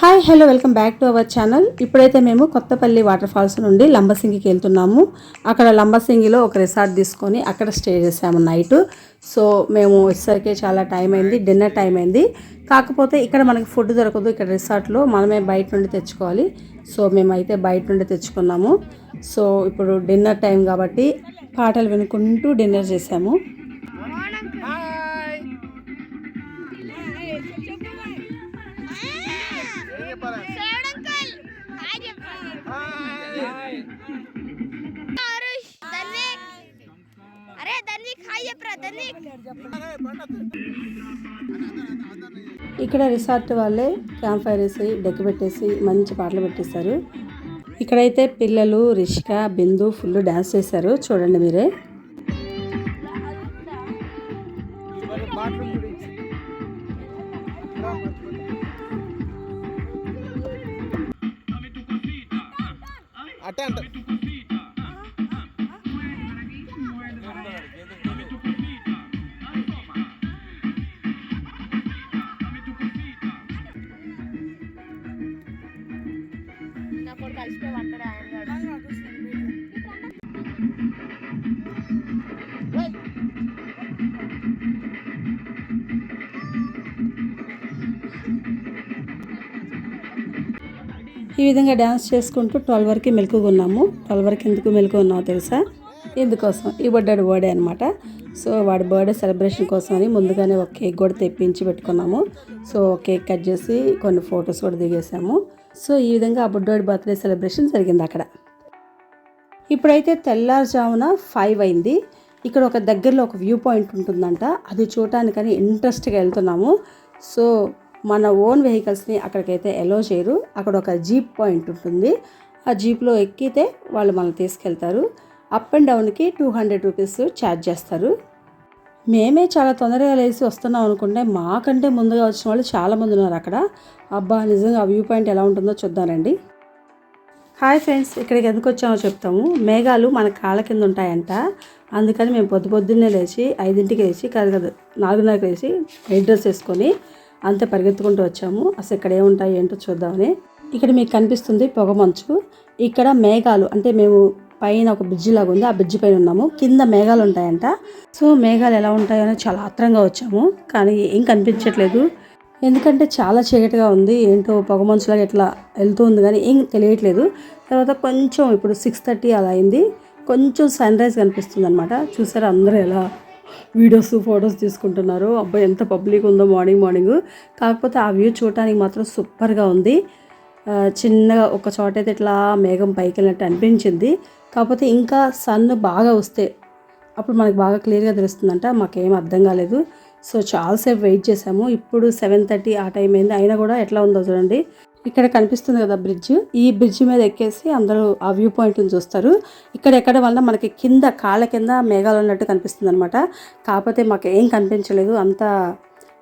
Hi hello welcome back to our channel ఇప్పుడైతే మేము Kothapalli water falls నుండి లంబసింగికి వెళ్తున్నాము. అక్కడ లంబసింగిలో ఒక రిసార్ట్ తీసుకొని అక్కడ స్టే చేసాము నైట్. సో మేము వచ్చేసరికి చాలా టైం అయింది డిన్నర్ టైం అయింది. కాకపోతే ఇక్కడ మనకి ఫుడ్ దొరకదు ఇక్కడ రిసార్ట్లో మనమే బయట నుండి తెచ్చుకోవాలి. సో మేమైతే బయట నుండి తెచ్చుకున్నాము. సో ఇప్పుడు డిన్నర్ టైం కాబట్టి పాటలు వినుకుంటూ డిన్నర్ చేసాము అరే చెప్పరా ఇక్కడ రిసార్ట్ వాళ్ళే క్యాంప్ ఫైర్ వేసి డెక్ పెట్టేసి మంచి పాటలు పెట్టేశారు. ఇక్కడైతే పిల్లలు రిషిక బిందు ఫుల్ డ్యాన్స్ చేశారు. చూడండి మీరే. అట్టే అంట ఈ విధంగా డ్యాన్స్ చేసుకుంటూ ట్వెల్వ్ వరకు మెలకుగా ఉన్నాము. ట్వెల్వ్ వరకు ఎందుకు మెలకు తెలుసా? ఎందుకోసం? ఈ బర్త్డే బర్త్డే అనమాట సో వాడి బర్త్డే సెలబ్రేషన్ కోసం అని ముందుగానే ఒక కేక్ కూడా తెప్పించి పెట్టుకున్నాము. సో కేక్ కట్ చేసి కొన్ని ఫొటోస్ కూడా దిగేసాము. సో ఈ విధంగా ఆ బుడ్డోడి బర్త్డే సెలబ్రేషన్ జరిగింది అక్కడ. ఇప్పుడైతే తెల్లారుజామున ఫైవ్ అయింది. ఇక్కడ ఒక దగ్గరలో ఒక వ్యూ పాయింట్ ఉంటుందంట. అది చూడటానికని ఇంట్రెస్ట్గా వెళ్తున్నాము. సో మన ఓన్ వెహికల్స్ని అక్కడికైతే ఎలో చేయరు. అక్కడ ఒక జీప్ పాయింట్ ఉంటుంది. ఆ జీప్లో ఎక్కితే వాళ్ళు మనల్ని తీసుకెళ్తారు. అప్ అండ్ డౌన్కి టూ హండ్రెడ్ రూపీస్ ఛార్జ్ చేస్తారు. మేమే చాలా తొందరగా లేచి వస్తున్నాం అనుకుంటే మాకంటే ముందుగా వచ్చిన వాళ్ళు చాలామంది ఉన్నారు అక్కడ. అబ్బా నిజంగా ఆ వ్యూ పాయింట్ ఎలా ఉంటుందో చూద్దానండి. హాయ్ ఫ్రెండ్స్ ఇక్కడికి ఎందుకు వచ్చామో చెప్తాము. మేఘాలు మన కాళ్ళ కింద ఉంటాయంట. అందుకని మేము పొద్దు పొద్దున్నే లేచి ఐదింటికి లేచి కాదు కాదు నాలుగున్నరకి లేచి నైట్ డ్రెస్ వేసుకొని అంతే పరిగెత్తుకుంటూ వచ్చాము. అసలు ఇక్కడ ఏముంటాయి ఏంటో చూద్దామని. ఇక్కడ మీకు కనిపిస్తుంది పొగమంచు ఇక్కడ మేఘాలు అంటే మేము పైన ఒక బ్రిడ్జి లాగా ఉంది. ఆ బ్రిడ్జి పైన ఉన్నాము. కింద మేఘాలు ఉంటాయంట. సో మేఘాలు ఎలా ఉంటాయో అని చాలా ఆత్రంగా వచ్చాము. కానీ ఏం కనిపించట్లేదు. ఎందుకంటే చాలా చీకటిగా ఉంది. ఏంటో పొగమంచులాగా ఇట్లా వెళ్తూ ఉంది కానీ ఏం తెలియట్లేదు. తర్వాత కొంచెం ఇప్పుడు సిక్స్ థర్టీ అలా అయింది. కొంచెం సన్ రైజ్ కనిపిస్తుంది అనమాట చూసారా అందరూ ఎలా వీడియోస్ ఫొటోస్ తీసుకుంటున్నారు. అబ్బాయి ఎంత పబ్లిక్ ఉందో మార్నింగ్ మార్నింగ్. కాకపోతే ఆ వ్యూ చూడటానికి మాత్రం సూపర్గా ఉంది. చిన్నగా ఒక చోట అయితే ఇట్లా మేఘం పైకి వెళ్ళినట్టు అనిపించింది. కాకపోతే ఇంకా సన్ బాగా వస్తే అప్పుడు మనకు బాగా క్లియర్గా తెలుస్తుందంట మాకేం అర్థం కాలేదు. సో చాలాసేపు వెయిట్ చేసాము ఇప్పుడు సెవెన్ థర్టీ ఆ టైం అయింది. అయినా కూడా ఎట్లా ఉందో చూడండి. ఇక్కడ కనిపిస్తుంది కదా బ్రిడ్జ్. ఈ బ్రిడ్జ్ మీద ఎక్కేసి అందరూ ఆ వ్యూ పాయింట్ని చూస్తారు. ఇక్కడ ఎక్కడ వల్ల మనకి కింద కాళ్ళ కింద మేఘాలు ఉన్నట్టు కనిపిస్తుంది అనమాట కాకపోతే మాకు ఏం కనిపించలేదు. అంత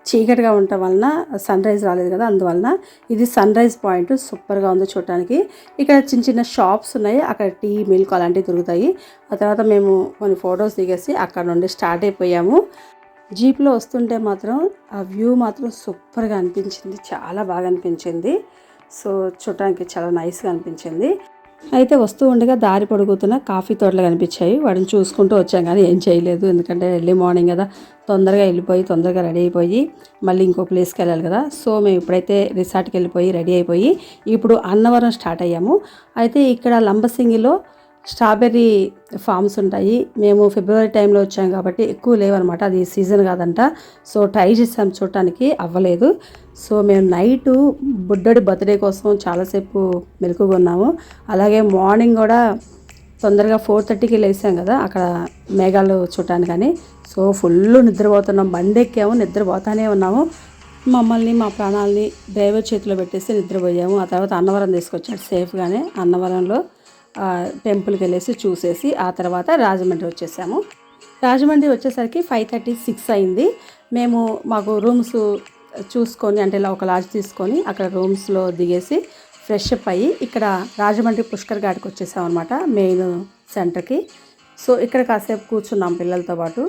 చీకటిగా ఉండటం వలన సన్ రైజ్ రాలేదు కదా అందువలన ఇది సన్ రైజ్ పాయింట్. సూపర్గా ఉంది చూడటానికి. ఇక్కడ చిన్న చిన్న షాప్స్ ఉన్నాయి. అక్కడ టీ మిల్క్ అలాంటివి దొరుకుతాయి. ఆ తర్వాత మేము కొన్ని ఫొటోస్ దిగేసి అక్కడ నుండి స్టార్ట్ అయిపోయాము. జీప్లో వస్తుంటే మాత్రం ఆ వ్యూ మాత్రం సూపర్గా అనిపించింది. చాలా బాగా అనిపించింది. సో చూడటానికి చాలా నైస్గా అనిపించింది. అయితే వస్తూ ఉండగా దారి పొడుగుతున్న కాఫీ తోటలు కనిపించాయి. వాడిని చూసుకుంటూ వచ్చాం కానీ ఏం చేయలేదు. ఎందుకంటే ఎర్లీ మార్నింగ్ కదా తొందరగా వెళ్ళిపోయి తొందరగా రెడీ అయిపోయి మళ్ళీ ఇంకో ప్లేస్కి వెళ్ళాలి కదా. సో మేము ఇప్పుడైతే రిసార్ట్కి వెళ్ళిపోయి రెడీ అయిపోయి ఇప్పుడు అన్నవరం స్టార్ట్ అయ్యాము. అయితే ఇక్కడ లంబసింగిలో స్ట్రాబెర్రీ ఫామ్స్ ఉంటాయి. మేము ఫిబ్రవరి టైంలో వచ్చాం కాబట్టి ఎక్కువ లేవన్నమాట. అది సీజన్ కాదంట. సో ట్రై చేసాం చూడటానికి అవ్వలేదు. సో మేము నైటు బుడ్డడి బర్త్డే కోసం చాలాసేపు మెలకుగా ఉన్నాము అలాగే మార్నింగ్ కూడా తొందరగా ఫోర్ థర్టీకి లేసాం కదా అక్కడ మేఘాలు చూడటానికని సో ఫుల్ నిద్రపోతున్నాం. బండి ఎక్కాము నిద్రపోతానే ఉన్నాము. మమ్మల్ని మా ప్రాణాలని డ్రైవర్ చేతిలో పెట్టేసి నిద్రపోయాము. ఆ తర్వాత అన్నవరం తీసుకొచ్చాడు సేఫ్గానే అన్నవరంలో. టెంపుల్కి వెళ్ళేసి చూసేసి ఆ తర్వాత రాజమండ్రి వచ్చేసాము. రాజమండ్రి వచ్చేసరికి ఫైవ్ థర్టీ సిక్స్ అయింది. మేము మాకు రూమ్స్ చూసుకొని అంటే ఇలా ఒక లాడ్జ్ తీసుకొని అక్కడ రూమ్స్లో దిగేసి ఫ్రెష్ అప్ అయ్యి ఇక్కడ రాజమండ్రి పుష్కర్ ఘాట్కి వచ్చేసాం అనమాట మెయిన్ సెంటర్కి. సో ఇక్కడ కాసేపు కూర్చున్నాం పిల్లలతో పాటు.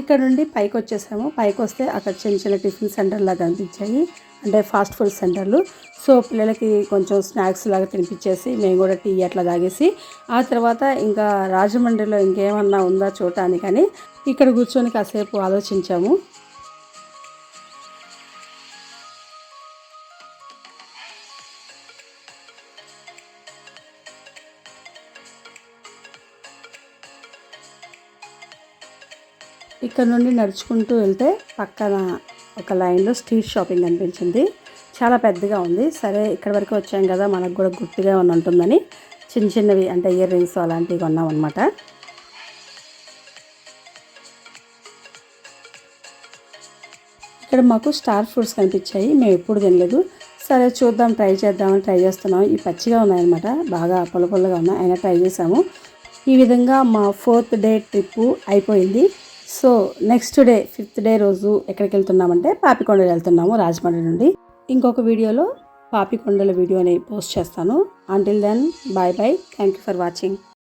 ఇక్కడ నుండి పైకి వచ్చేసాము. పైకి వస్తే అక్కడ చిన్న చిన్న టిఫిన్ సెంటర్లా కనిపించాయి అంటే ఫాస్ట్ ఫుడ్ సెంటర్లు. సో పిల్లలకి కొంచెం స్నాక్స్ లాగా తినిపించేసి మేము కూడా టీ అట్లా తాగేసి ఆ తర్వాత ఇంకా రాజమండ్రిలో ఇంకేమన్నా ఉందా చూడటానికని ఇక్కడ కూర్చొని కాసేపు ఆలోచించాము. ఇక్కడ నుండి నడుచుకుంటూ వెళ్తే పక్కన ఒక లైన్లో స్ట్రీట్ షాపింగ్ అనిపించింది. చాలా పెద్దగా ఉంది. సరే ఇక్కడ వరకు వచ్చాం కదా మనకు కూడా గుర్తుగా ఉన్న ఉంటుందని చిన్న చిన్నవి అంటే ఇయర్ రింగ్స్ అలాంటివి కొన్నాం అనమాట ఇక్కడ మాకు స్టార్ ఫ్రూట్స్ కనిపించాయి. మేము ఎప్పుడు తినలేదు. సరే చూద్దాం ట్రై చేద్దామని ట్రై చేస్తున్నాం. ఈ పచ్చిగా ఉన్నాయన్నమాట. బాగా పొల ఉన్నాయి. అయినా ట్రై చేసాము ఈ విధంగా మా ఫోర్త్ డే ట్రిప్పు అయిపోయింది. So next day fifth day రోజు ఎక్కడికి వెళ్తున్నామంటే పాపికొండలు వెళ్తున్నాము రాజమండ్రి నుండి. ఇంకొక వీడియోలో పాపికొండల వీడియోని పోస్ట్ చేస్తాను. Until then bye bye thank you for watching